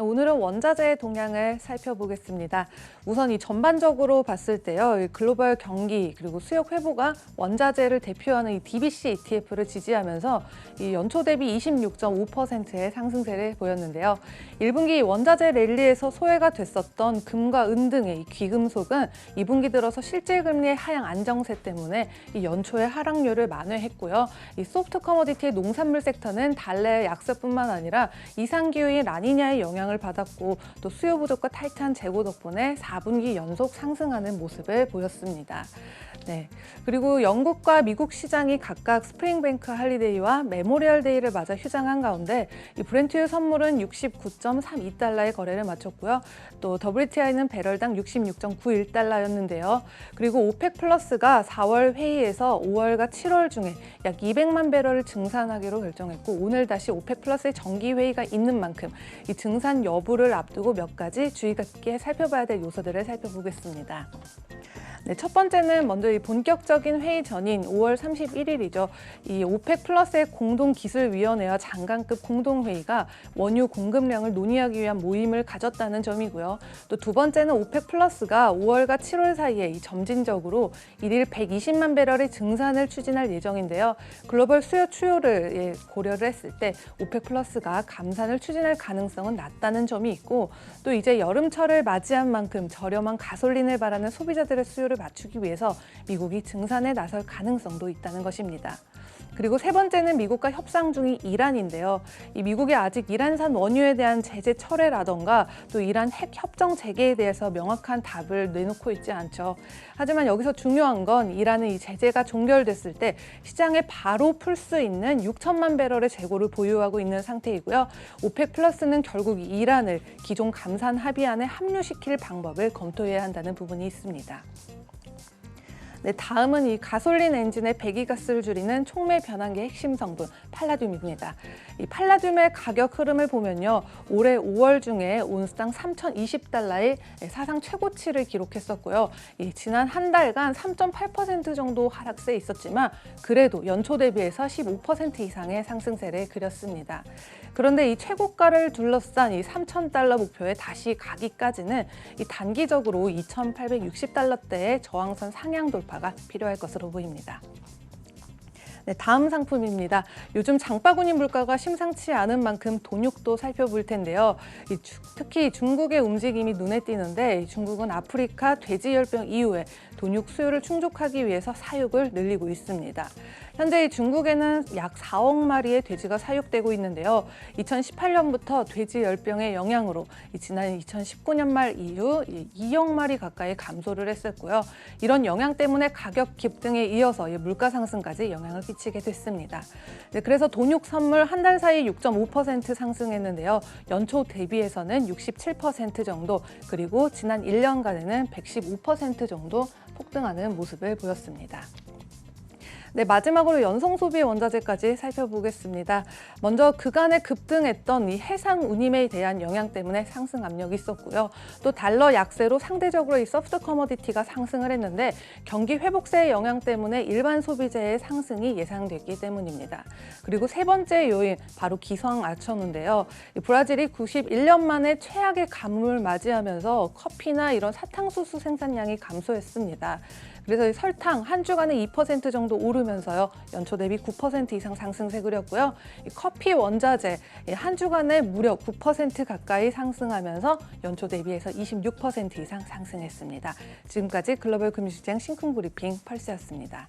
오늘은 원자재의 동향을 살펴보겠습니다. 우선 이 전반적으로 봤을 때요, 이 글로벌 경기 그리고 수요 회복가 원자재를 대표하는 이 DBC ETF를 지지하면서 이 연초 대비 26.5%의 상승세를 보였는데요. 1분기 원자재 랠리에서 소외가 됐었던 금과 은 등의 이 귀금속은 2분기 들어서 실질 금리의 하향 안정세 때문에 이 연초의 하락률을 만회했고요. 이 소프트 커머디티의 농산물 섹터는 달래의 약세뿐만 아니라 이상 기후인 라니냐의 영향 을 받았고 또 수요 부족과 타이트한 재고 덕분에 4분기 연속 상승하는 모습을 보였습니다. 네. 그리고 영국과 미국 시장이 각각 스프링뱅크 할리데이와 메모리얼 데이를 맞아 휴장한 가운데 이 브렌트유 선물은 69.32달러의 거래를 마쳤고요. 또 WTI는 배럴당 66.91달러였는데요. 그리고 오펙 플러스가 4월 회의에서 5월과 7월 중에 약 200만 배럴을 증산하기로 결정했고 오늘 다시 오펙 플러스의 정기 회의가 있는 만큼 이 증산 여부를 앞두고 몇 가지 주의 깊게 살펴봐야 될 요소들을 살펴보겠습니다. 네, 첫 번째는 먼저 이 본격적인 회의 전인 5월 31일이죠. 이 오펙 플러스의 공동 기술위원회와 장관급 공동회의가 원유 공급량을 논의하기 위한 모임을 가졌다는 점이고요. 또 두 번째는 오펙 플러스가 5월과 7월 사이에 이 점진적으로 일일 120만 배럴의 증산을 추진할 예정인데요. 글로벌 수요 추요를 예, 고려를 했을 때 오펙 플러스가 감산을 추진할 가능성은 낮다는 점이 있고 또 이제 여름철을 맞이한 만큼 저렴한 가솔린을 바라는 소비자들의 수요를 맞추기 위해서 미국이 증산에 나설 가능성도 있다는 것입니다. 그리고 세 번째는 미국과 협상 중인 이란인데요. 이 미국이 아직 이란산 원유에 대한 제재 철회라던가 또 이란 핵 협정 재개에 대해서 명확한 답을 내놓고 있지 않죠. 하지만 여기서 중요한 건 이란은 이 제재가 종결됐을 때 시장에 바로 풀 수 있는 6천만 배럴의 재고를 보유하고 있는 상태이고요. 오펙 플러스는 결국 이란을 기존 감산 합의안에 합류시킬 방법을 검토해야 한다는 부분이 있습니다. 네, 다음은 이 가솔린 엔진의 배기가스를 줄이는 촉매 변환기의 핵심 성분 팔라듐입니다. 이 팔라듐의 가격 흐름을 보면요. 올해 5월 중에 온스당 3,020달러의 사상 최고치를 기록했었고요. 이 지난 한 달간 3.8% 정도 하락세 있었지만 그래도 연초 대비해서 15% 이상의 상승세를 그렸습니다. 그런데 이 최고가를 둘러싼 이 3,000달러 목표에 다시 가기까지는 이 단기적으로 2,860달러대의 저항선 상향 돌파 가 필요할 것으로 보입니다. 네, 다음 상품입니다. 요즘 장바구니 물가가 심상치 않은 만큼 돈육도 살펴볼 텐데요. 이 주, 특히 중국의 움직임이 눈에 띄는데 중국은 아프리카 돼지열병 이후에 돈육 수요를 충족하기 위해서 사육을 늘리고 있습니다. 현재 중국에는 약 4억 마리의 돼지가 사육되고 있는데요. 2018년부터 돼지 열병의 영향으로 지난 2019년 말 이후 2억 마리 가까이 감소를 했었고요. 이런 영향 때문에 가격 급등에 이어서 물가 상승까지 영향을 끼치게 됐습니다. 네, 그래서 돈육 선물 한 달 사이 6.5% 상승했는데요. 연초 대비해서는 67% 정도, 그리고 지난 1년간에는 115% 정도 폭등하는 모습을 보였습니다. 네, 마지막으로 연성 소비 원자재까지 살펴보겠습니다. 먼저 그간에 급등했던 이 해상 운임에 대한 영향 때문에 상승 압력이 있었고요. 또 달러 약세로 상대적으로 이 소프트 커머디티가 상승을 했는데 경기 회복세의 영향 때문에 일반 소비재의 상승이 예상됐기 때문입니다. 그리고 세 번째 요인 바로 기성 아천인데요. 브라질이 91년 만에 최악의 가뭄을 맞이하면서 커피나 이런 사탕수수 생산량이 감소했습니다. 그래서 설탕 한 주간에 2% 정도 오르 면서요. 연초 대비 9% 이상 상승세 그렸고요. 커피 원자재 한 주간에 무려 9% 가까이 상승하면서 연초 대비해서 26% 이상 상승했습니다. 지금까지 글로벌 금융시장 신쿵 브리핑 펄스였습니다.